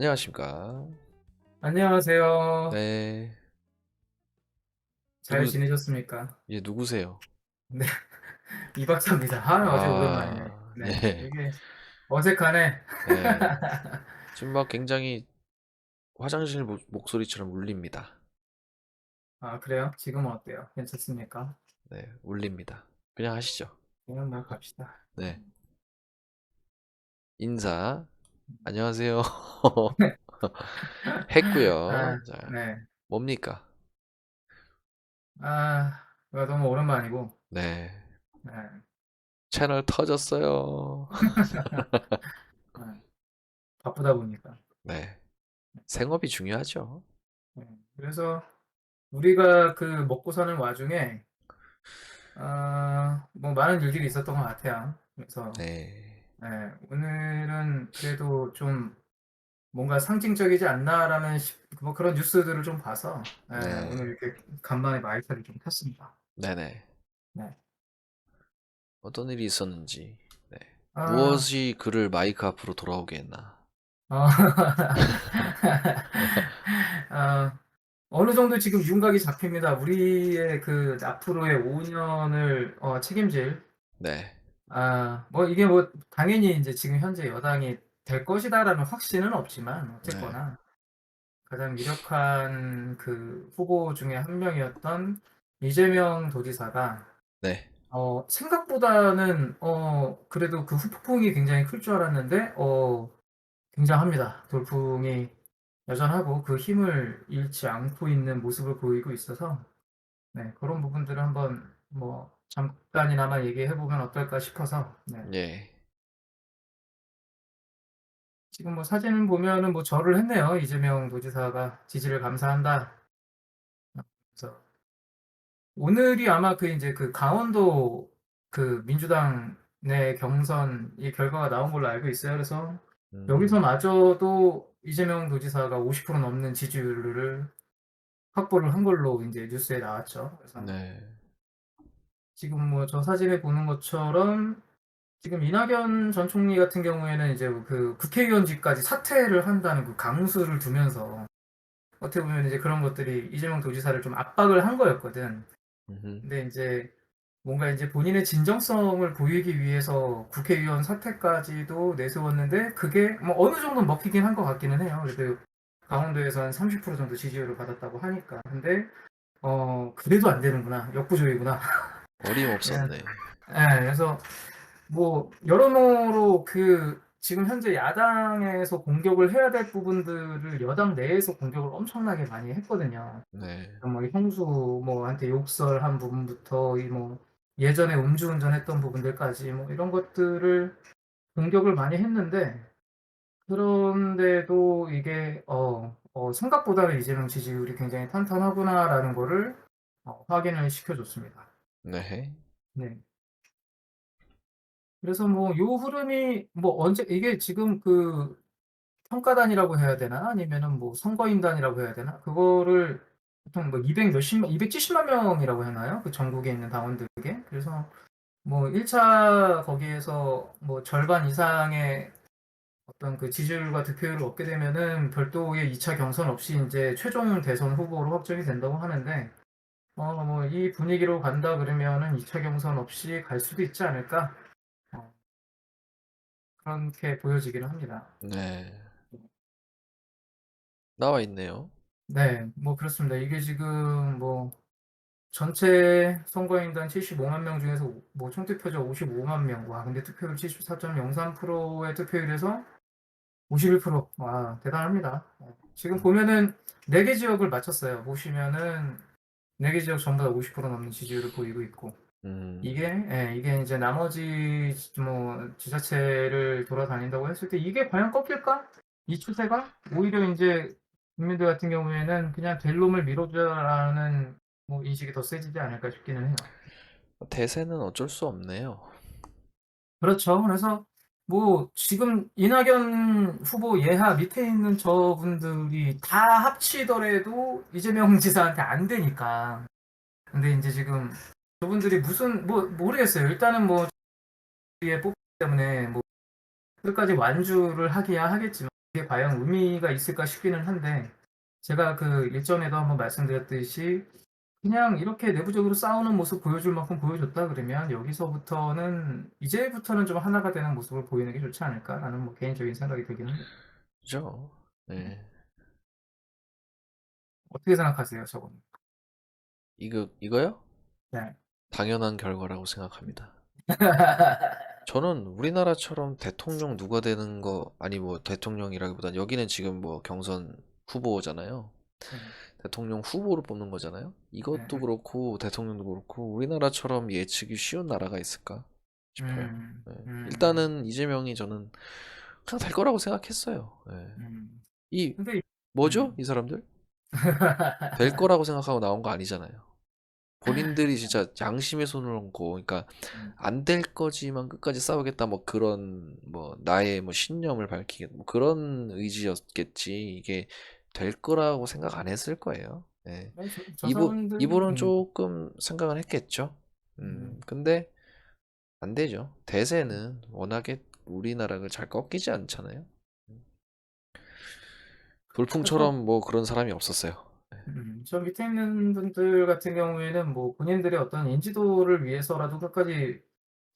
안녕하십니까. 안녕하세요. 네. 잘 누구 지내셨습니까? 예 누구세요? 네. 이 박사입니다. 아, 아주 오랜만이네. 아 네. 네. 이게 어색하네. 네. 지금 막 굉장히 화장실 목 목소리처럼 울립니다. 아, 그래요? 지금은 어때요? 괜찮습니까? 네. 울립니다. 그냥 하시죠. 그냥 뭐 갑시다. 네. 인사. 안녕하세요. 했고요. 아, 자, 네. 뭡니까? 아, 이거 너무 오랜만이고. 네. 네. 채널 터졌어요. 네. 바쁘다 보니까. 네. 생업이 중요하죠. 네. 그래서 우리가 그 먹고 사는 와중에 아, 뭐 많은 일들이 있었던 것 같아요. 그래서 네. 네, 오늘은 그래도 좀 뭔가 상징적이지 않나라는 시- 뭐 그런 뉴스들을 좀 봐서 네, 네. 오늘 이렇게 간만에 마이크를 좀 켰습니다. 네네. 네. 어떤 일이 있었는지. 네. 아, 무엇이 그를 마이크 앞으로 돌아오게 했나? 어, 아, 어느 정도 지금 윤곽이 잡힙니다. 우리의 그 앞으로의 5년을 어, 책임질 네. 아, 뭐 이게 뭐 당연히 이제 지금 현재 여당이 될 것이다라는 확신은 없지만 네. 어쨌거나 가장 유력한 그 후보 중에 한 명이었던 이재명 도지사가 네. 어, 생각보다는 어, 그래도 그 후 폭풍이 굉장히 클 줄 알았는데 어, 굉장합니다. 돌풍이 여전하고 그 힘을 잃지 않고 있는 모습을 보이고 있어서 네, 그런 부분들을 한번 뭐 잠깐이나마 얘기해 보면 어떨까 싶어서 네. 예. 지금 뭐 사진 보면은 뭐 절을 했네요. 이재명 도지사가 지지를 감사한다. 그래서 오늘이 아마 그 이제 그 강원도 그 민주당 내 경선 이 결과가 나온 걸로 알고 있어요. 그래서 음, 여기서마저도 이재명 도지사가 50% 넘는 지지율을 확보를 한 걸로 이제 뉴스에 나왔죠. 그래서 네. 지금 뭐 저 사진에 보는 것처럼 지금 이낙연 전 총리 같은 경우에는 이제 그 국회의원직까지 사퇴를 한다는 그 강수를 두면서 어떻게 보면 이제 그런 것들이 이재명 도지사를 좀 압박을 한 거였거든. 근데 이제 뭔가 이제 본인의 진정성을 보이기 위해서 국회의원 사퇴까지도 내세웠는데 그게 뭐 어느 정도 먹히긴 한 것 같기는 해요. 그래도 강원도에서 한 30% 정도 지지율을 받았다고 하니까. 근데 어 그래도 안 되는구나. 역부족이구나. 어림없었네. 예, 그래서 뭐 여러모로 그 지금 현재 야당에서 공격을 해야 될 부분들을 여당 내에서 공격을 엄청나게 많이 했거든요. 네. 뭐 형수 뭐한테 욕설한 부분부터 이 뭐 예전에 음주운전했던 부분들까지 뭐 이런 것들을 공격을 많이 했는데 그런데도 이게 어, 어, 생각보다는 이재명 지지율이 굉장히 탄탄하구나라는 거를 어, 확인을 시켜줬습니다. 네. 네. 그래서 뭐 요 흐름이 뭐 언제 이게 지금 그 평가단이라고 해야 되나 아니면은 뭐 선거인단이라고 해야 되나 그거를 보통 뭐 200 몇십만 270만 명이라고 했나요? 그 전국에 있는 당원들에게 그래서 뭐 1차 거기에서 뭐 절반 이상의 어떤 그 지지율과 득표율을 얻게 되면은 별도의 2차 경선 없이 이제 최종 대선 후보로 확정이 된다고 하는데 어 뭐 이 분위기로 간다 그러면은 2차 경선 없이 갈 수도 있지 않을까 어, 그렇게 보여지기는 합니다. 네. 나와 있네요. 네, 뭐 그렇습니다. 이게 지금 뭐 전체 선거인단 75만 명 중에서 오- 뭐 총투표자 55만 명. 와, 근데 투표율 74.03%의 투표율에서 51%. 와, 대단합니다. 네. 지금 보면은 4개 지역을 맞췄어요. 보시면은 4개 지역 전부 다 50% 넘는 지지율을 보이고 있고. 음, 이게 예, 이게 이제 나머지 뭐 지자체를 돌아다닌다고 했을 때 이게 과연 꺾일까? 이 추세가 오히려 이제 국민들 같은 경우에는 그냥 될 놈을 밀어줘라는 뭐 인식이 더 세지지 않을까 싶기는 해요. 대세는 어쩔 수 없네요. 그렇죠. 그래서 뭐 지금 이낙연 후보 예하 밑에 있는 저분들이 다 합치더라도 이재명 지사한테 안 되니까. 근데 이제 지금 저분들이 무슨 뭐 모르겠어요. 일단은 뭐에 뽑기 때문에 뭐 끝까지 완주를 하기야 하겠지만 이게 과연 의미가 있을까 싶기는 한데 제가 그 일전에도 한번 말씀드렸듯이 그냥 이렇게 내부적으로 싸우는 모습 보여줄 만큼 보여줬다 그러면 여기서부터는 이제부터는 좀 하나가 되는 모습을 보이는 게 좋지 않을까라는 뭐 개인적인 생각이 들긴 합니다. 그죠? 네. 어떻게 생각하세요, 저건? 이거, 이거요? 네. 당연한 결과라고 생각합니다. 저는 우리나라처럼 대통령 누가 되는 거, 아니 뭐 대통령이라기보단 여기는 지금 뭐 경선 후보잖아요. 대통령 후보를 뽑는 거잖아요. 이것도 네. 그렇고 대통령도 그렇고 우리나라처럼 예측이 쉬운 나라가 있을까 싶어요. 음, 네. 음, 일단은 이재명이 저는 그냥 될 거라고 생각했어요. 네. 음. 이 근데 이- 뭐죠? 음. 이 사람들? 될 거라고 생각하고 나온 거 아니잖아요. 본인들이 진짜 양심의 손을 얹고, 그러니까 음. 안될 거지만 끝까지 싸우겠다, 뭐 그런 뭐 나의 뭐 신념을 밝히겠다, 뭐 그런 의지였겠지. 이게 될 거라고 생각 안 했을 거예요. 예. 아니, 저, 저 이분 사람들 이분은 음, 조금 생각은 했겠죠. 음, 음. 근데 안 되죠. 대세는 워낙에 우리나라를 잘 꺾이지 않잖아요. 음. 돌풍처럼 뭐 그런 사람이 없었어요. 음, 저 밑에 있는 분들 같은 경우에는 뭐 본인들의 어떤 인지도를 위해서라도 끝까지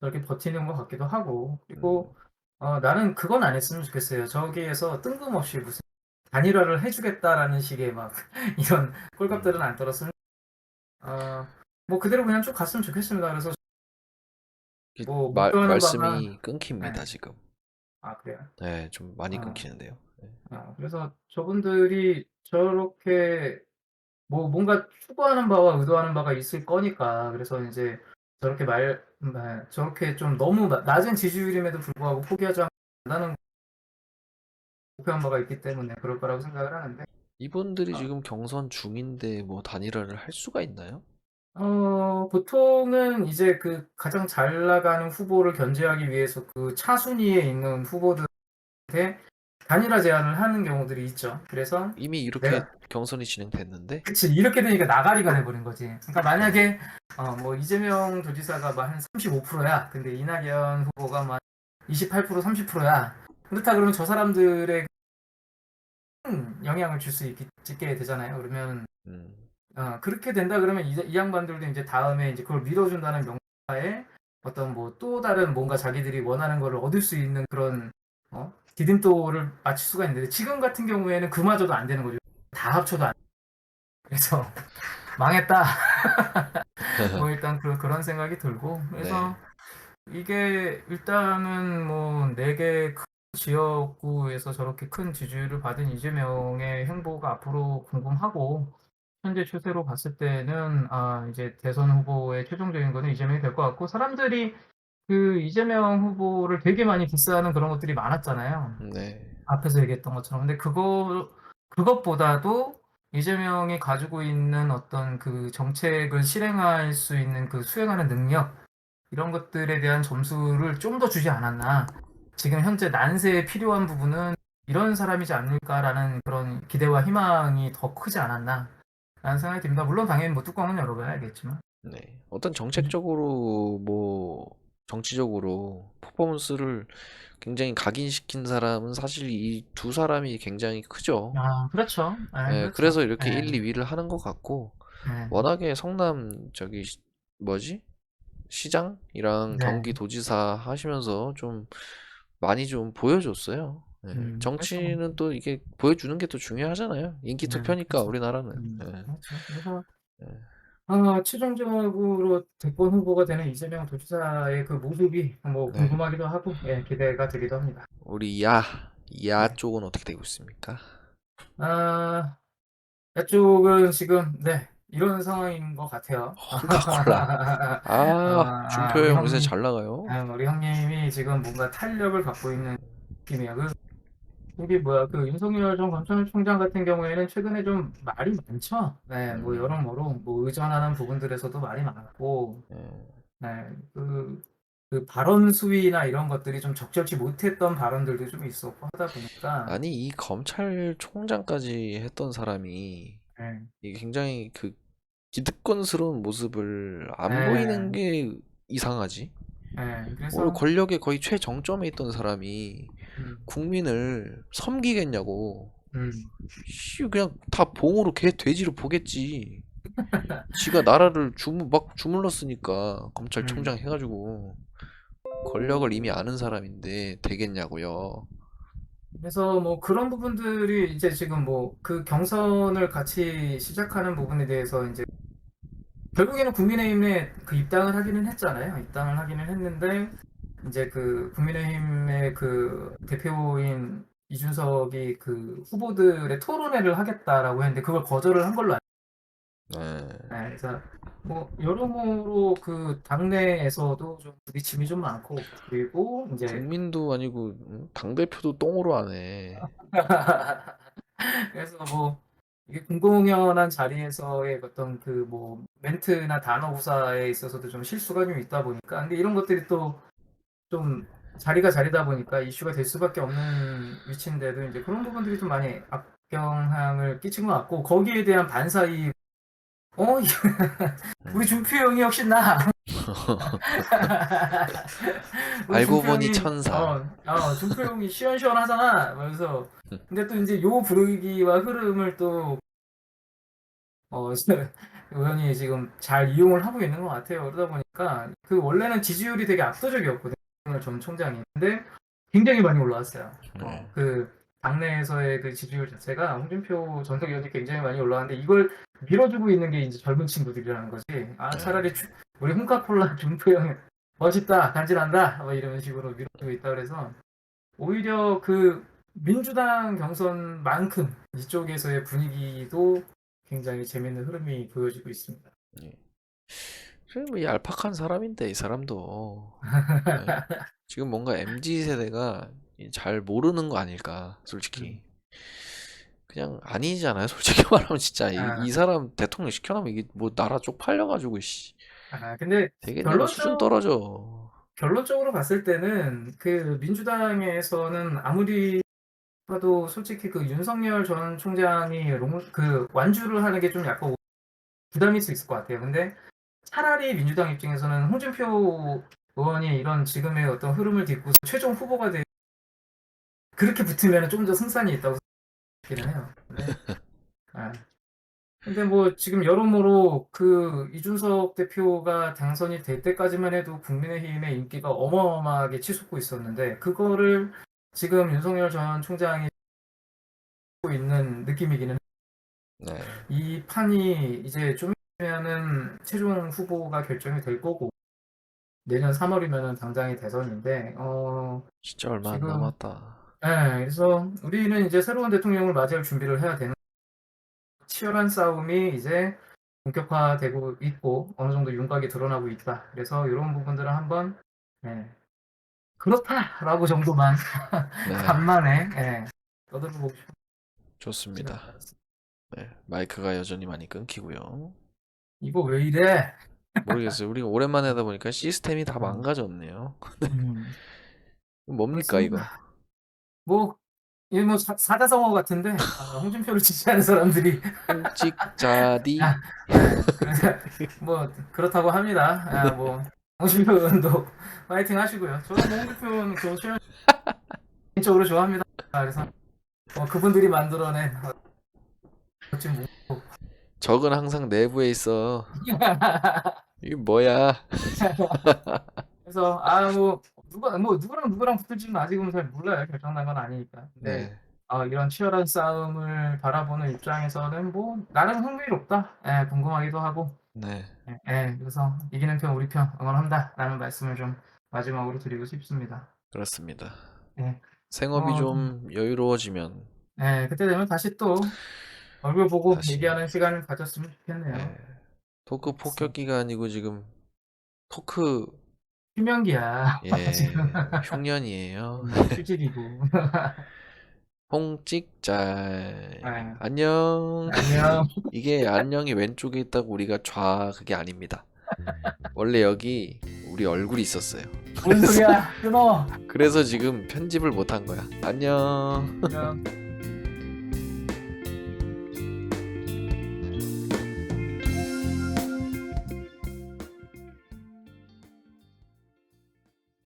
저렇게 버티는 것 같기도 하고 그리고 어, 나는 그건 안 했으면 좋겠어요. 저기에서 뜬금없이 무슨 단일화를 해주겠다라는 식의 막 이런 꼴값들은 안 떨었으면 어, 뭐 그대로 그냥 쭉 갔으면 좋겠습니다. 그래서 이게 뭐 말, 말씀이 끊깁니다, 네. 지금. 아 그래요. 네, 좀 많이 아. 끊기는데요. 네. 아, 그래서 저분들이 저렇게 뭐 뭔가 추구하는 바와 의도하는 바가 있을 거니까 그래서 이제 저렇게 말 말- 저렇게 좀 너무 나- 낮은 지지율임에도 불구하고 포기하지 않는다는 목표한 바가 있기 때문에 그럴 거라고 생각을 하는데 이분들이 아. 지금 경선 중인데 뭐 단일화를 할 수가 있나요? 어 보통은 이제 그 가장 잘 나가는 후보를 견제하기 위해서 그 차순위에 있는 후보들한테 단일화 제안을 하는 경우들이 있죠. 그래서 이미 이렇게 내가- 경선이 진행됐는데 그치 이렇게 되니까 나가리가 돼버린 거지. 그러니까 만약에 어, 뭐 이재명 도지사가 한 35%야. 근데 이낙연 후보가 막28% 30%야. 그렇다 그러면 저 사람들의 큰 영향을 줄 수 있게 되잖아요. 그러면 음, 어, 그렇게 된다 그러면 이, 이 양반들도 이제 다음에 이제 그걸 밀어준다는 명사에 어떤 뭐 또 다른 뭔가 자기들이 원하는 거를 얻을 수 있는 그런 어? 디딤돌을 맞출 수가 있는데 지금 같은 경우에는 그마저도 안 되는 거죠. 다 합쳐도 안. 그래서 망했다. 뭐 일단 그, 그런 생각이 들고 그래서 이게 일단은 뭐 네 개 지역구에서 저렇게 큰 지지율을 받은 이재명의 행보가 앞으로 궁금하고 현재 추세로 봤을 때는 아 이제 대선 후보의 최종적인 거는 이재명이 될 것 같고 사람들이 그 이재명 후보를 되게 많이 디스하는 그런 것들이 많았잖아요. 네. 앞에서 얘기했던 것처럼. 근데 그거, 그것보다도 이재명이 가지고 있는 어떤 그 정책을 실행할 수 있는 그 수행하는 능력, 이런 것들에 대한 점수를 좀 더 주지 않았나. 지금 현재 난세에 필요한 부분은 이런 사람이지 않을까라는 그런 기대와 희망이 더 크지 않았나. 라는 생각이 듭니다. 물론 당연히 뭐 뚜껑은 열어봐야겠지만. 네. 어떤 정책적으로 뭐 정치적으로 퍼포먼스를 굉장히 각인시킨 사람은 사실 이 두 사람이 굉장히 크죠. 아, 그렇죠. 네, 네, 그렇죠. 그래서 이렇게 네, 1, 2위를 하는 것 같고 네. 워낙에 성남 저기 시- 뭐지? 시장이랑 네. 경기도지사 하시면서 좀 많이 좀 보여줬어요. 네. 음, 정치는 또 이게 보여주는 게 또 중요하잖아요. 인기 네, 투표니까 그렇죠. 우리나라는. 음, 네. 그렇죠. 그래서 네. 아, 최종적으로 대권 후보가 되는 이재명 도지사의 그 모습이 뭐 네. 궁금하기도 하고 예, 기대가 되기도 합니다. 우리 야, 야 네. 쪽은 어떻게 되고 있습니까? 아, 이쪽은 지금 네 이런 상황인 것 같아요. 홀라홀라. 아, 아, 준표 우리 형 요새 형님, 잘 나가요. 아, 우리 형님이 지금 뭔가 탄력을 갖고 있는 느낌이야. 그 여기 뭐야 그 윤석열 전 검찰총장 같은 경우에는 최근에 좀 말이 많죠. 네, 뭐 음. 여러모로 뭐 의존하는 부분들에서도 말이 많았고. 네. 네, 그, 그 발언 수위나 이런 것들이 좀 적절치 못했던 발언들도 좀 있었고 하다 보니까 아니 이 검찰총장까지 했던 사람이 네, 이게 굉장히 그 기득권스러운 모습을 안 네. 보이는 게 이상하지. 예, 그래서 오늘 권력의 거의 최정점에 있던 사람이 음, 국민을 섬기겠냐고. 음, 씨, 그냥 다 봉으로 개 돼지로 보겠지. 지가 나라를 주무 막 주물렀으니까 검찰총장 해가지고 권력을 이미 아는 사람인데 되겠냐고요. 그래서 뭐 그런 부분들이 이제 지금 뭐 그 경선을 같이 시작하는 부분에 대해서 이제 결국에는 국민의힘에 그 입당을 하기는 했잖아요. 입당을 하기는 했는데 이제 그 국민의힘의 그 대표인 이준석이 그 후보들의 토론회를 하겠다라고 했는데 그걸 거절을 한 걸로 네. 네, 그래서 뭐 여러모로 그 당내에서도 좀 부딪힘이 좀 많고 그리고 이제 국민도 아니고 응? 당대표도 똥으로 하네. 그래서 뭐 이게 공공연한 자리에서의 어떤 그 뭐 멘트나 단어 구사에 있어서도 좀 실수가 좀 있다 보니까 근데 이런 것들이 또 좀 자리가 자리다 보니까 이슈가 될 수밖에 없는 위치인데도 이제 그런 부분들이 좀 많이 악영향을 끼친 것 같고 거기에 대한 반사이 어 우리 준표 형이 역시 나 우리 알고 준표 보니 형이, 천사. 어, 어 준표 형이 시원시원하잖아 그래서 근데 또 이제 요 분위기와 흐름을 또 어, 의원이 지금 잘 이용을 하고 있는 것 같아요. 그러다 보니까 그 원래는 지지율이 되게 압도적이었거든요. 오늘 전 총장이. 근데 굉장히 많이 올라왔어요. 네. 어, 그 당내에서의 그 지지율 자체가 홍준표 전석 의원이 굉장히 많이 올라왔는데 이걸 밀어주고 있는 게 이제 젊은 친구들이라는 거지. 아 네. 차라리 주- 우리 홍카콜라 준표 형 멋있다, 간지난다, 뭐 이런 식으로 밀어주고 있다 그래서 오히려 그 민주당 경선만큼 이쪽에서의 분위기도 굉장히 재밌는 흐름이 보여지고 있습니다. 그래, 뭐 얄팍한 사람인데 이 사람도 네? 지금 뭔가 MZ 세대가 잘 모르는 거 아닐까 솔직히 그냥 아니잖아요 솔직히 말하면 진짜 이, 아. 이 사람 대통령 시켜놓으면 이게 뭐 나라 쪽팔려가지고 씨 아, 근데 결론적- 수준 떨어져 결론적으로 봤을 때는 그 민주당에서는 아무리 봐도 솔직히 그 윤석열 전 총장이 롱, 그 완주를 하는 게 좀 약간 부담일 수 있을 것 같아요. 근데 차라리 민주당 입장에서는 홍준표 의원이 이런 지금의 어떤 흐름을 딛고 최종 후보가 돼 그렇게 붙으면 좀 더 승산이 있다고 생각하기는 해요. 근데, 아. 근데 뭐 지금 여러모로 그 이준석 대표가 당선이 될 때까지만 해도 국민의힘의 인기가 어마어마하게 치솟고 있었는데 그거를 지금 윤석열 전 총장이 하고 있는 느낌이기는 네. 이 판이 이제 좀 있으면은 최종 후보가 결정이 될 거고 내년 3월이면은 당장이 대선인데 어 진짜 얼마 안 지금- 남았다 예, 그래서 우리는 이제 새로운 대통령을 맞이할 준비를 해야 되는 치열한 싸움이 이제 본격화되고 있고 어느 정도 윤곽이 드러나고 있다. 그래서 이런 부분들을 한번 예, 그렇다라고 정도만 네. 간만에 예, 떠들어보고 싶은 좋습니다. 네, 마이크가 여전히 많이 끊기고요. 이거 왜 이래? 모르겠어요. 우리가 오랜만에 하다 보니까 시스템이 다 음. 망가졌네요. 음, 뭡니까 이거 뭐 이게 뭐 사, 사자성어 같은데 아, 홍준표를 지지하는 사람들이 찍자디 아, 그래서 뭐 그렇다고 합니다. 아, 뭐 홍준표 의원도 파이팅 하시고요. 저는 뭐 홍준표 의원 그 최현 개인적으로 좋아합니다. 아, 그래서 어, 그분들이 만들어낸 어, 멋진 무- 적은 항상 내부에 있어 이게 뭐야 그래서 아뭐 누가 뭐 누구랑 누구랑 붙을지는 아직은 잘 몰라요. 결정난 건 아니니까. 네. 네 어, 이런 치열한 싸움을 바라보는 입장에서는 뭐 나름 흥미롭다. 예, 궁금하기도 하고. 네. 예, 예, 그래서 이기는 편 우리 편 응원한다라는 말씀을 좀 마지막으로 드리고 싶습니다. 그렇습니다. 네. 생업이 어, 좀 여유로워지면 예, 그때 되면 다시 또 얼굴 보고 다시. 얘기하는 시간을 가졌으면 좋겠네요. 네. 토크 폭격기가 아니고 지금 토크 휴명기야. 예 지금 흉년이에요. 휴직이고. 홍찍잘 네. 안녕. 안녕. 이게 안녕이 왼쪽에 있다고 우리가 좌 그게 아닙니다. 원래 여기 우리 얼굴이 있었어요. 뭔 소리야? 끊어. 그래서 지금 편집을 못한 거야. 안녕. 안녕.